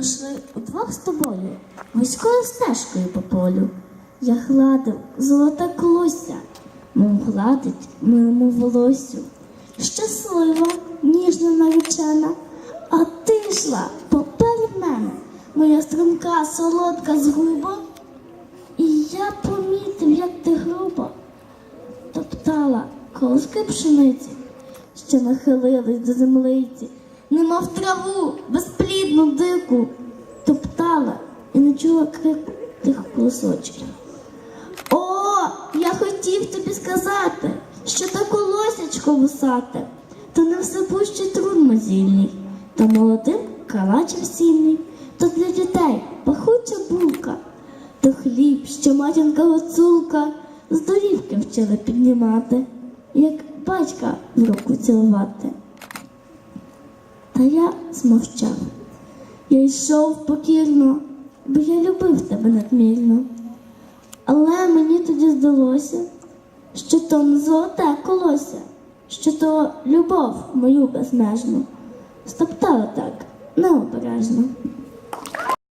Ми йшли удвох з тобою, вузькою стежкою по полю. Я гладив золоте колосся, мов гладить милому волосю. Щаслива, ніжна наречена, а ти йшла поперед мене, моя струнка, солодка згуба. І я помітив, як ти грубо топтала колоски пшениці, що нахилились до землиці, немов траву безплідну дику, топтала і не чула крику тих колосочків. О, я хотів тобі сказати, що та колосячко вусате, то не всепущий трун мозільний, то молодим калач весільний, то для дітей пахуча булка, то хліб, що матінка гуцулка з долівки вчила піднімати, як батька в руку цілувати. Та я змовчав. Я йшов покірно, бо я любив тебе надмірно. Але мені тоді здалося, що то не золоте колося, що то любов мою безмежну стоптала так необережно.